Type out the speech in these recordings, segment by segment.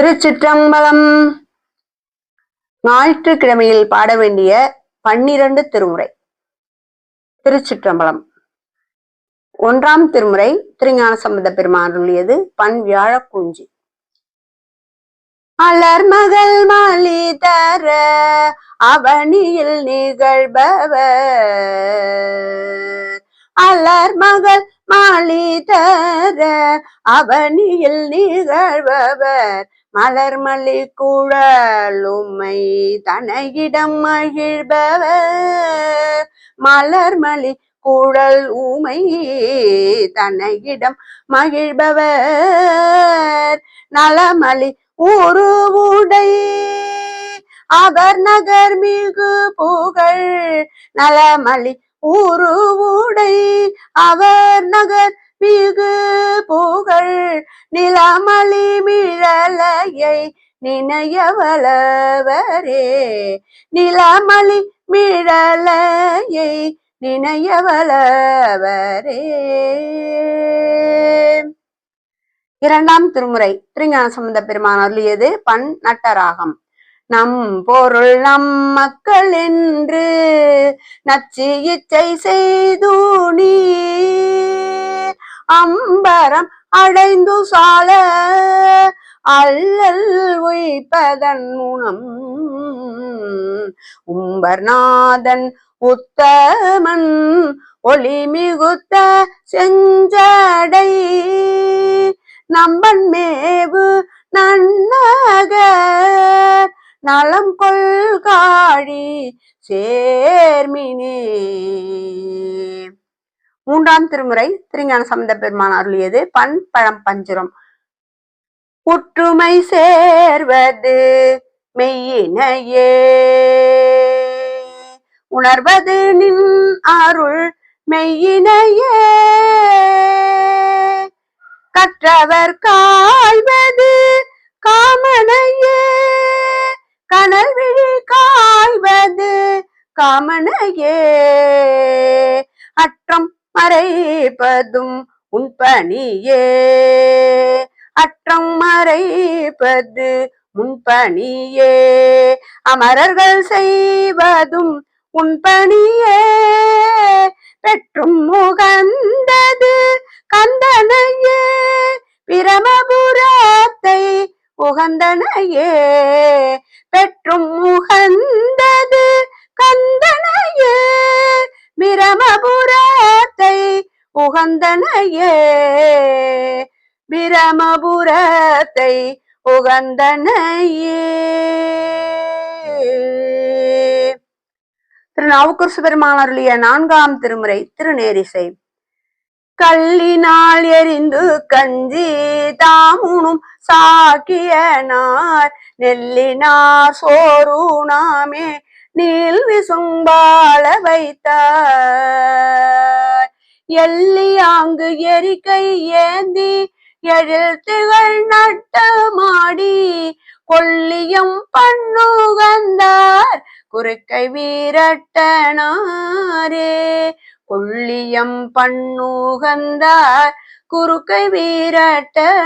திருச்சிற்றம்பலம். ஞாயிற்றுக்கிழமையில் பாட வேண்டிய பன்னிரண்டு திருமுறை. திருச்சிற்றம்பலம். ஒன்றாம் திருமுறை திருஞான சம்பந்த பெருமான் அருளியது பண் வியாழ அலர் மகள் மாலி தர அவனியில் நிகழ்பவர். அலர் மகள் மாலி தர அவனியில் நிகழ்பவர். மலர் மலர்மல்லி குழலுமை தனகிடம் மகிழ்பவர். மலர் மலி குழல் ஊமை தனகிடம் மகிழ்பவர். நலமலி உருவுடை அவர் நகர் மிகு புகழ். நலமலி உருவுடை அவர் நகர் மிகு புகழ். நிலமலி மிழலையை நினையவளவரே நிலமலி மிழலையை நினையவளவரே இரண்டாம் திருமுறை திருஞான சம்பந்த பெருமான் அருளியது பன் நட்டராகம் நம் பொருள் நம் மக்கள் என்று நச்சு இச்சை செய்து நீ அம்பரம் அடைந்து சால அல்லல் உய்ப்பதன் உணம் உம்பர்நாதன் உத்தமன் ஒளி மிகுத்த செஞ்சடை. நம்பன் மேவு நன்னக நலம் கொள்காழி சேர்மினே மூன்றாம் திருமுறை திருஞான சம்பந்த பெருமான் அருளியது பண் பழம் பஞ்சுரம். ஒற்றுமை சேர்வது மெய்யினையே. உணர்வது நின் அருள் மெய்யினையே. கற்றவர் காய்வது காமனையே. கனல் விழி காய்வது காமனையே. அற்றம் மறைப்பதும் உன் பணியே. அற்றம் மறைப்பது முன்பணியே அமரர்கள் செய்வதும் உன் பணியே. பெற்றும் முகந்தது கந்தனையே. பிரமபுரத்தை உகந்தனையே பெற்றும் முகந்தது கந்தனையே. பிரமபுரத்தை உகந்தனையே பிரமபுரத்தை உகந்தனையே திரு நாவுக்கரசு பெருமான் நான்காம் திருமுறை திருநேரிசை. கல்லினால் எரிந்து கஞ்சி தாமுனும் சாக்கியனார் நெல்லினார் சோறுணாமே நீல் விசும்பால வைத்தார். எல்லியாங்கு எரிக்கை ஏந்தி எழில் திகழ் நட்டமாடி கொல்லியம் பண்ணுகந்தார் குறுக்கை வீரட்டனாரே. கொள்ளியம் பண்ணுகந்தார் குறுக்கை வீரட்டனாரே.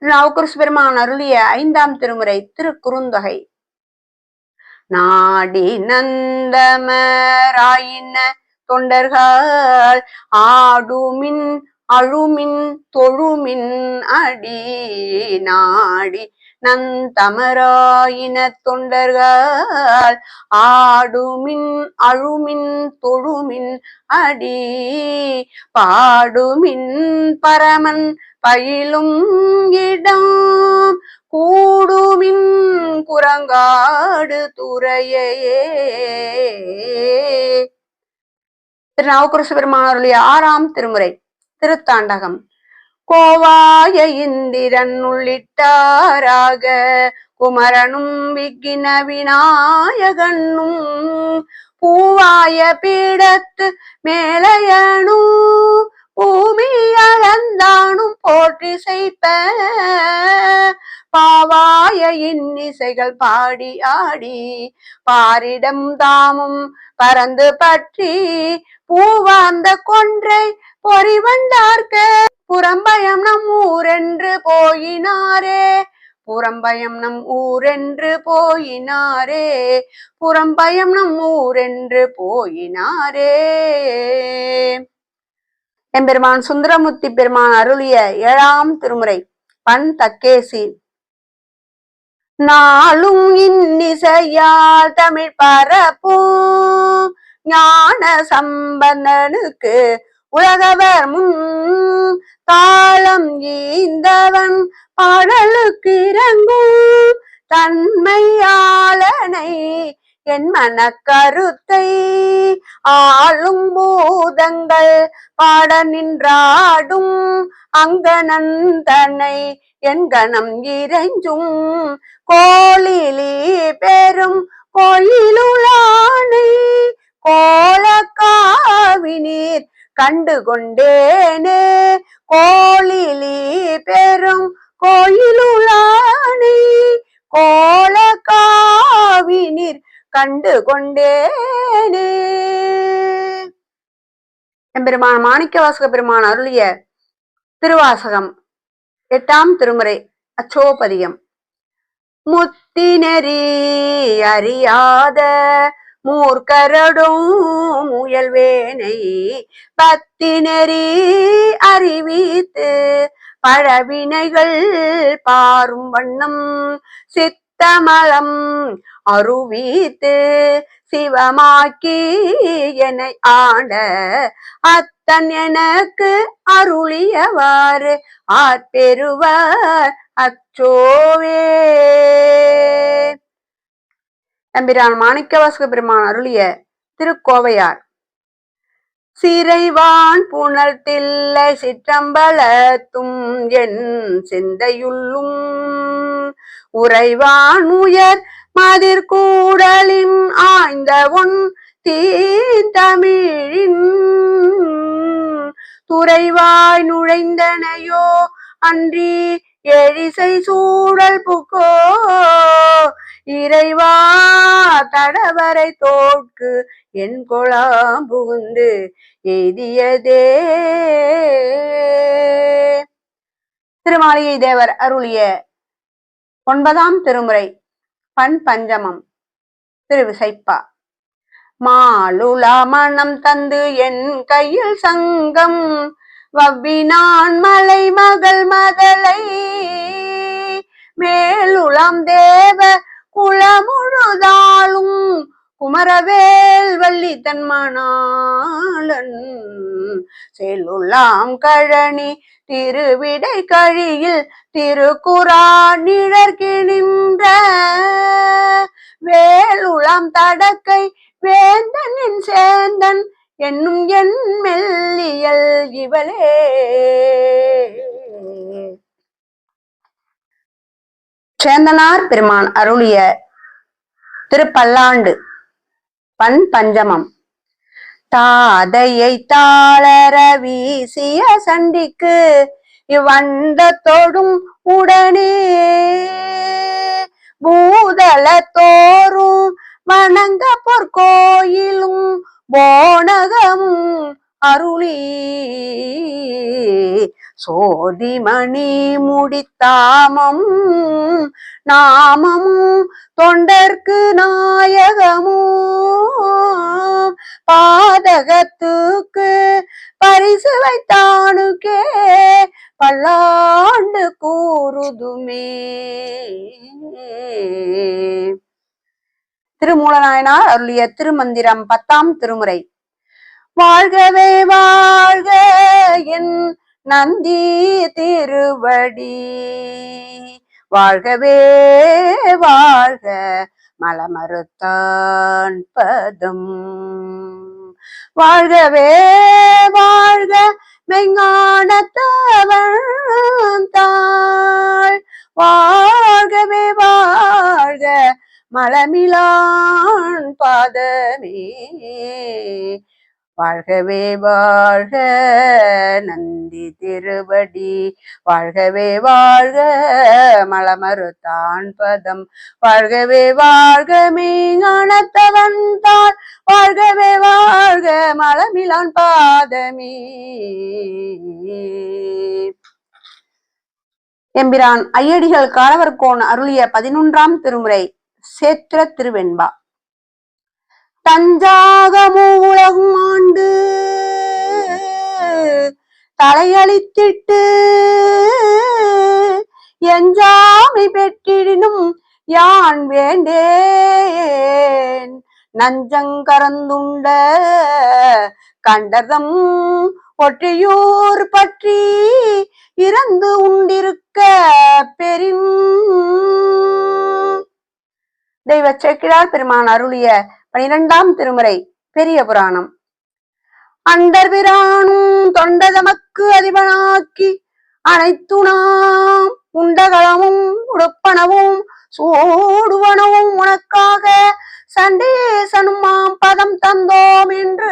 நாவுக்கரசு பெருமான் அருளிய ஐந்தாம் திருமுறை திருக்குறுந்தொகை. நாடி நந்தமராயின தொண்டர்கள் ஆடுமின் அழுமின் தொழுமின் அடி நாடி நந்தமராயின தொண்டர்கள் ஆடுமின் அழுமின் தொழுமின் அடி பாடுமின் பரமன் பயிலும் இடம் கூடுமின் குரங்காடு துறையே திருநாவுக்கரசு பெருமானருடைய ஆறாம் திருமுறை திருத்தாண்டகம். கோவாய இந்திரன் உள்ளிட்டாராக. குமரனும் விக்கின விநாயகனும் பூவாய பீடத்து மேலையனும் பூமி அளந்தானும் போற்றி செய்ப்ப. பாவாய இன்னிசைகள் பாடி ஆடி பாரிடம் தாமும் பறந்து பற்றி பூவாந்த கொன்றை பொறிவண்டார்க்க புறம்பயம் நம் ஊரென்று போயினாரே. புறம்பயம் நம் ஊரென்று போயினாரே. புறம்பயம் நம் ஊரென்று போயினாரே. எம்பெருமான் சுந்தரமுத்தி பெருமான் அருளிய ஏழாம் திருமுறை பண் தக்கேசி. நாளும் இன்னிசையால் தமிழ் பரப்பும் ஞான சம்பந்தனுக்கு உலகவர் முன் தாளம் ஈந்தவன் பாடலுக்கு இறங்கும் தன்மையாளனை என் மனக்கருத்தை ஆளும் பூதங்கள் பாட நின்றாடும் அங்கனந்தனை என் கணம் இறைஞ்சும். கோளிலி பெரும் கோயிலுளானை கோலக்காவினீர் கண்டு கொண்டேனே கோளிலி பெரும் கோயிலுளானை கோலக்காவினீர் கண்டு கொண்டேனே எம்பெருமான் மாணிக்க வாசக பெருமான் அருளிய திருவாசகம் எட்டாம் திருமுறை அச்சோபதியம். முத்தினரி அறியாத மூர்க்கரடும் முயல்வேனை பத்தினரி அறிவித்து பழவினைகள் பாரும் வண்ணம் சித்தமலம் அருவித்து சிவமாக்கி என்னை ஆண்ட அத்தன் எனக்கு அருளியவாறு ஆற்பெறுவர் அச்சோவே. நம்பிரான் மாணிக்கவாசக பெருமான் அருளிய திருக்கோவையார். சிறைவான் புனல் தில்லை சிற்றம்பலத்தும் என் சிந்தையுள்ளும். உறைவான் உயர் மதிர்கூடலின் ஆய்ந்த உன் தீந்தமிழின் துறைவாய் நுழைந்தனையோ அன்றி எழிசை சூழல் புக்கோ இறைவா தடவரை தோற்கு என் கொளாம் புகுந்து எய்தியதே திருமாளிகை தேவர் அருளிய ஒன்பதாம் திருமுறை பண் பஞ்சமம் திருவிசைப்பா. மாலுலா மனம் தந்து என் கையில் சங்கம் வவ்வினான் மலை மகள் மதலை மேலுலாம் தே. குமரவேல் வள்ளி தன்மணாளன் செல்லுலாம் கழனி திருவிடை கழியில் திருக்குறா நிழற்கிணின்ற வேலுளாம் தடக்கை வேந்தனின் சேந்தன் என்னும் என் மெல்லியல் இவளே. சேந்தனார் பெருமான் அருளிய திருப்பல்லாண்டு பண் பஞ்சமம் தாதையை தாளர வீசிய சண்டிக்கு இவ்வண்டத்தோடும் உடனே பூதல தோறும் வணங்க பொற்கோயிலும் போனகமும் அருளி. சோதிமணி முடித்தாமம் நாமமும் தொண்டர்க்கு நாயக உலகத்துக்கு பரிசு வைத்தானுக்கே பல்லாண்டு கூறுதுமே. திருமூலநாயனார் அருளிய திருமந்திரம் பத்தாம் திருமுறை. வாழ்கவே வாழ்க என் நந்தி திருவடி. வாழ்கவே வாழ்க மலமறுத்தான் பதம். வாழ்கவே வாழ்க மெஞ்ஞானத்தவன் தாள் வாழ்கவே வாழ்க மலமிலான் பாதமே. வாழ்கவே வாழ்க நந்தி திருவடி. வாழ்கவே வாழ்க மலமறுத்தான் பதம். வாழ்கவே வாழ்க மெய்ஞானத்தவன் தாள் வாழ்கவே வாழ்க மலமிலான் பாதமே. எம்பிரான் ஐயடிகள் காலவர்கோன் அருளிய பதினொன்றாம் திருமுறை சேத்திர திருவெண்பா. தஞ்சாக மூலகம் ஆண்டு தலையளித்திட்டு எஞ்சாமை பெற்றிடினும் யான் வேண்டேன். நஞ்சங்கரந்துண்ட கண்டதம் ஒற்றியூர் பற்றி இறந்து உண்டிருக்க பெரும் தெய்வ செக்கிழார் பெருமான் அருளிய பனிரெண்டாம் திருமுறை பெரிய புராணம். அண்டர் பிரானும் தொண்டதமக்கு அதிபனாக்கி அனைத்துணாம் உண்டகளமும் உடுப்பனவும் சோடுவனவும் உனக்காக சண்டேசனும் மாம் பதம் தந்தோம் என்று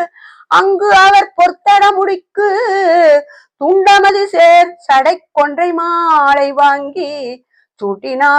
அங்கு அவர் பொர்த்தட முடிக்கு துண்டமதி சேர் சடை கொன்றை மாலை வாங்கி சூட்டினார்.